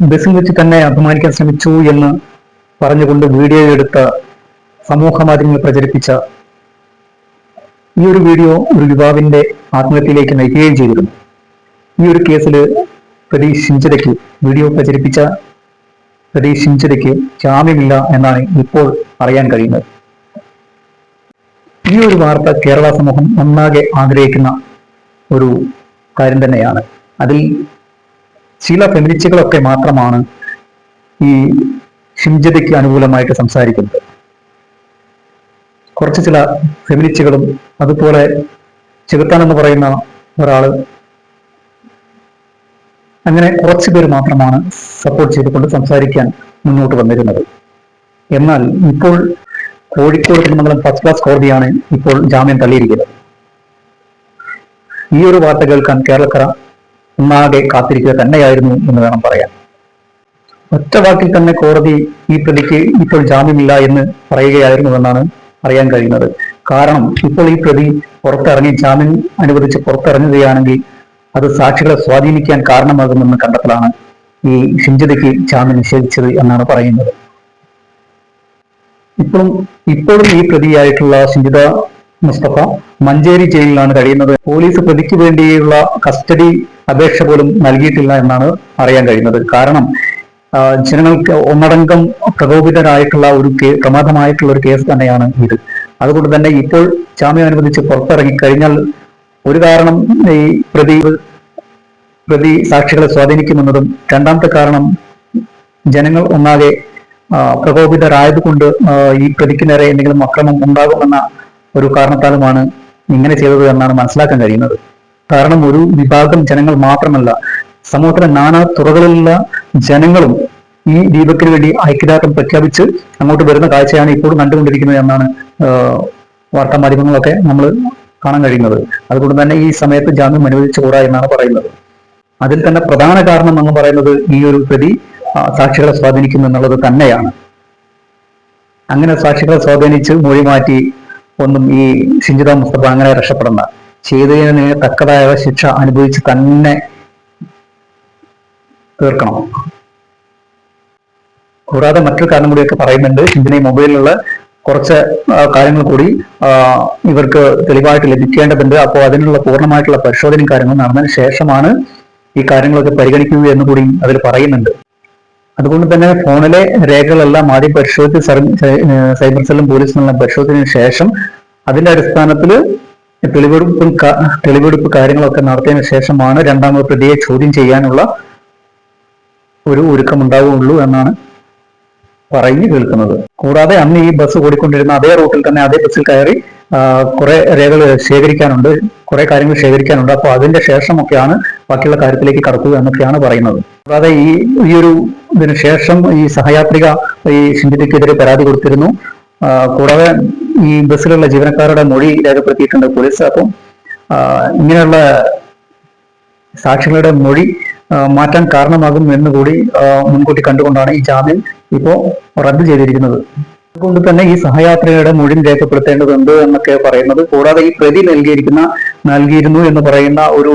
ബസ്സിൽ വെച്ച് തന്നെ അപമാനിക്കാൻ ശ്രമിച്ചു എന്ന് പറഞ്ഞുകൊണ്ട് വീഡിയോ എടുത്ത സമൂഹ മാധ്യമങ്ങൾ പ്രചരിപ്പിച്ച ഈ ഒരു വീഡിയോ ഒരു യുവാവിന്റെ ആത്മഹത്യയിലേക്ക് നയിക്കുകയും ചെയ്തിരുന്നു. ഈ ഒരു കേസിൽ പ്രതി ഷിഞ്ചതയ്ക്ക് വീഡിയോ പ്രചരിപ്പിച്ച പ്രതി ഷിഞ്ചതയ്ക്ക് ജാമ്യമില്ല എന്നാണ് ഇപ്പോൾ അറിയാൻ കഴിയുന്നത്. ഈ ഒരു വാർത്ത കേരള സമൂഹം ഒന്നാകെ ആഗ്രഹിക്കുന്ന ഒരു കാര്യം തന്നെയാണ്. അതിൽ ചില ഫെമിനിസ്റ്റുകളൊക്കെ മാത്രമാണ് ഈ ഷിംജതയ്ക്ക് അനുകൂലമായിട്ട് സംസാരിക്കുന്നത്. കുറച്ച് ചില ഫെമിനിസ്റ്റുകളും അതുപോലെ ചെകുത്താൻ എന്ന് പറയുന്ന ഒരാൾ അങ്ങനെ കുറച്ച് പേര് മാത്രമാണ് സപ്പോർട്ട് ചെയ്തുകൊണ്ട് സംസാരിക്കാൻ മുന്നോട്ട് വന്നിരുന്നത്. എന്നാൽ ഇപ്പോൾ കോഴിക്കോട് കുടുംബങ്ങളും ഫസ്റ്റ് ക്ലാസ് കോടതിയാണ് ഇപ്പോൾ ജാമ്യം തള്ളിയിരിക്കുന്നത്. ഈ ഒരു വാർത്ത കേൾക്കാൻ കേരളക്കര ഒന്നാകെ കാത്തിരിക്കുക തന്നെയായിരുന്നു എന്ന് വേണം പറയാൻ. ഒറ്റ വാക്കിൽ തന്നെ കോടതി ഈ പ്രതിക്ക് ഇപ്പോൾ ജാമ്യമില്ല എന്ന് പറയുകയായിരുന്നു എന്നാണ് അറിയാൻ കഴിയുന്നത്. കാരണം ഇപ്പോൾ ഈ പ്രതി പുറത്തിറങ്ങി ജാമ്യം അനുവദിച്ച് പുറത്തിറങ്ങുകയാണെങ്കിൽ അത് സാക്ഷികളെ സ്വാധീനിക്കാൻ കാരണമാകുമെന്ന് കണ്ടെത്തലാണ് ഈ ഷിഞ്ചതയ്ക്ക് ജാമ്യം നിഷേധിച്ചത് എന്നാണ് പറയുന്നത്. ഇപ്പോഴും ഇപ്പോഴും ഈ പ്രതിയായിട്ടുള്ള ഷിഞ്ചിത മുസ്തഫ മഞ്ചേരി ജയിലിലാണ് കഴിയുന്നത്. പോലീസ് പ്രതിക്ക് വേണ്ടിയുള്ള കസ്റ്റഡി അപേക്ഷ പോലും നൽകിയിട്ടില്ല എന്നാണ് അറിയാൻ കഴിയുന്നത്. കാരണം ജനങ്ങൾക്ക് ഒന്നടങ്കം പ്രകോപിതരായിട്ടുള്ള ഒരു പ്രമാദമായിട്ടുള്ള ഒരു കേസ് തന്നെയാണ് ഇത്. അതുകൊണ്ട് തന്നെ ഇപ്പോൾ ജാമ്യം അനുവദിച്ച് പുറത്തിറങ്ങി കഴിഞ്ഞാൽ ഒരു കാരണം ഈ പ്രതി പ്രതി സാക്ഷികളെ സ്വാധീനിക്കുമെന്നതും രണ്ടാമത്തെ കാരണം ജനങ്ങൾ ഒന്നാകെ പ്രകോപിതരായതുകൊണ്ട് ഈ പ്രതിക്ക് നേരെ എന്തെങ്കിലും അക്രമം ഉണ്ടാകുമെന്ന ഒരു കാരണത്താലുമാണ് ഇങ്ങനെ ചെയ്തത് എന്നാണ് മനസ്സിലാക്കാൻ കഴിയുന്നത്. കാരണം ഒരു വിഭാഗം ജനങ്ങൾ മാത്രമല്ല സമൂഹത്തിലെ നാനാ തുറകളിലുള്ള ജനങ്ങളും ഈ ദീപത്തിന് വേണ്ടി ഐക്യദാർഢ്യം പ്രഖ്യാപിച്ച് അങ്ങോട്ട് വരുന്ന കാഴ്ചയാണ് ഇപ്പോഴും കണ്ടുകൊണ്ടിരിക്കുന്നത് എന്നാണ് വാർത്താ മാധ്യമങ്ങളൊക്കെ നമ്മൾ കാണാൻ കഴിയുന്നത്. അതുകൊണ്ട് തന്നെ ഈ സമയത്ത് ജാമ്യം അനുവദിച്ചുകൂടാ എന്നാണ് പറയുന്നത്. അതിൽ തന്നെ പ്രധാന കാരണം എന്ന് പറയുന്നത് ഈ ഒരു പ്രതി സാക്ഷികളെ സ്വാധീനിക്കുന്നു എന്നുള്ളത് തന്നെയാണ്. അങ്ങനെ സാക്ഷികളെ സ്വാധീനിച്ച് മൊഴി മാറ്റി ഒന്നും ഈ ഷിഞ്ചിത മുസ്തഫ അങ്ങനെ രക്ഷപ്പെടണ്ട. ചെയ്തതിന് തക്കതായ ശിക്ഷ അനുഭവിച്ച് തന്നെ തീർക്കണം. കൂടാതെ മറ്റൊരു കാരണം കൂടിയൊക്കെ പറയുന്നുണ്ട്. ഇതിനെ മൊബൈലിലുള്ള കുറച്ച് കാര്യങ്ങൾ കൂടി ഇവർക്ക് തെളിവായിട്ട് ലഭിക്കേണ്ടതുണ്ട്. അപ്പോൾ അതിനുള്ള പൂർണമായിട്ടുള്ള പരിശോധനയും കാര്യങ്ങളും നടന്നതിന് ശേഷമാണ് ഈ കാര്യങ്ങളൊക്കെ പരിഗണിക്കുക എന്ന് കൂടി അതിൽ പറയുന്നുണ്ട്. അതുകൊണ്ട് തന്നെ ഫോണിലെ രേഖകളെല്ലാം ആദ്യം പരിശോധിച്ച് സൈബർ സെല്ലും പോലീസും എല്ലാം പരിശോധിച്ചതിന് ശേഷം അതിന്റെ അടിസ്ഥാനത്തിൽ തെളിവെടുപ്പും തെളിവെടുപ്പ് കാര്യങ്ങളൊക്കെ നടത്തിയതിനു ശേഷമാണ് രണ്ടാമത് പ്രതിയെ ചോദ്യം ചെയ്യാനുള്ള ഒരു ഒരുക്കം ഉണ്ടാവുകയുള്ളൂ എന്നാണ് പറഞ്ഞു കേൾക്കുന്നത്. കൂടാതെ അന്ന് ഈ ബസ് ഓടിക്കൊണ്ടിരുന്ന അതേ റൂട്ടിൽ തന്നെ അതേ ബസ്സിൽ കയറി കുറെ രേഖകൾ ശേഖരിക്കാനുണ്ട് കുറെ കാര്യങ്ങൾ ശേഖരിക്കാനുണ്ട്. അപ്പോൾ അതിന്റെ ശേഷമൊക്കെയാണ് ബാക്കിയുള്ള കാര്യത്തിലേക്ക് കടക്കുക എന്നൊക്കെയാണ് പറയുന്നത്. കൂടാതെ ഈ ഈ ഒരു ഇതിന് ശേഷം ഈ സഹയാത്രിക ഈ ഷിന്ദിക്കെതിരെ പരാതി കൊടുത്തിരുന്നു. കൂടാതെ ഈ ബസ്സിലുള്ള ജീവനക്കാരുടെ മൊഴി രേഖപ്പെടുത്തിയിട്ടുണ്ട് പോലീസ്. അപ്പം ഇങ്ങനെയുള്ള സാക്ഷികളുടെ മൊഴി മാറ്റാൻ കാരണമാകും എന്ന് കൂടി മുൻകൂട്ടി കണ്ടുകൊണ്ടാണ് ഈ ജാമ്യം ഇപ്പോ റദ്ദ് ചെയ്തിരിക്കുന്നത്. അതുകൊണ്ട് തന്നെ ഈ സഹയാത്രികയുടെ മൊഴി രേഖപ്പെടുത്തേണ്ടതുണ്ട് എന്നൊക്കെ പറയുന്നത് കൂടാതെ ഈ പ്രതി നൽകിയിരിക്കുന്ന നൽകിയിരുന്നു എന്ന് പറയുന്ന ഒരു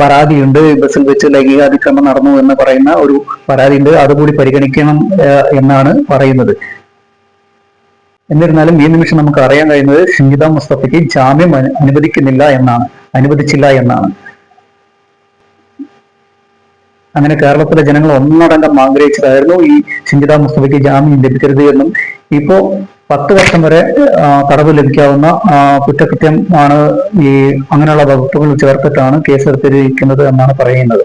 പരാതിയുണ്ട്. ബസ്സിൽ വെച്ച് ലൈംഗിക അതിക്രമം നടന്നു എന്ന് പറയുന്ന ഒരു പരാതിയുണ്ട്. അതുകൂടി പരിഗണിക്കണം എന്നാണ് പറയുന്നത്. എന്നിരുന്നാലും ഈ നിമിഷം നമുക്ക് അറിയാൻ കഴിയുന്നത് ഷിംജിത മുസ്തഫയ്ക്ക് ജാമ്യം അനുവദിക്കുന്നില്ല എന്നാണ് അനുവദിച്ചില്ല എന്നാണ്. അങ്ങനെ കേരളത്തിലെ ജനങ്ങൾ ഒന്നടങ്കം ആഗ്രഹിച്ചതായിരുന്നു ഈ ഷിംജിത മുസ്തഫയ്ക്ക് ജാമ്യം ലഭിക്കരുത് എന്നും. ഇപ്പോ പത്ത് വർഷം വരെ തടവ് ലഭിക്കാവുന്ന കുറ്റകൃത്യം ആണ് ഈ അങ്ങനെയുള്ള വകുപ്പുകൾ ചേർത്തിട്ടാണ് കേസെടുത്തിരിക്കുന്നത് എന്നാണ് പറയുന്നത്.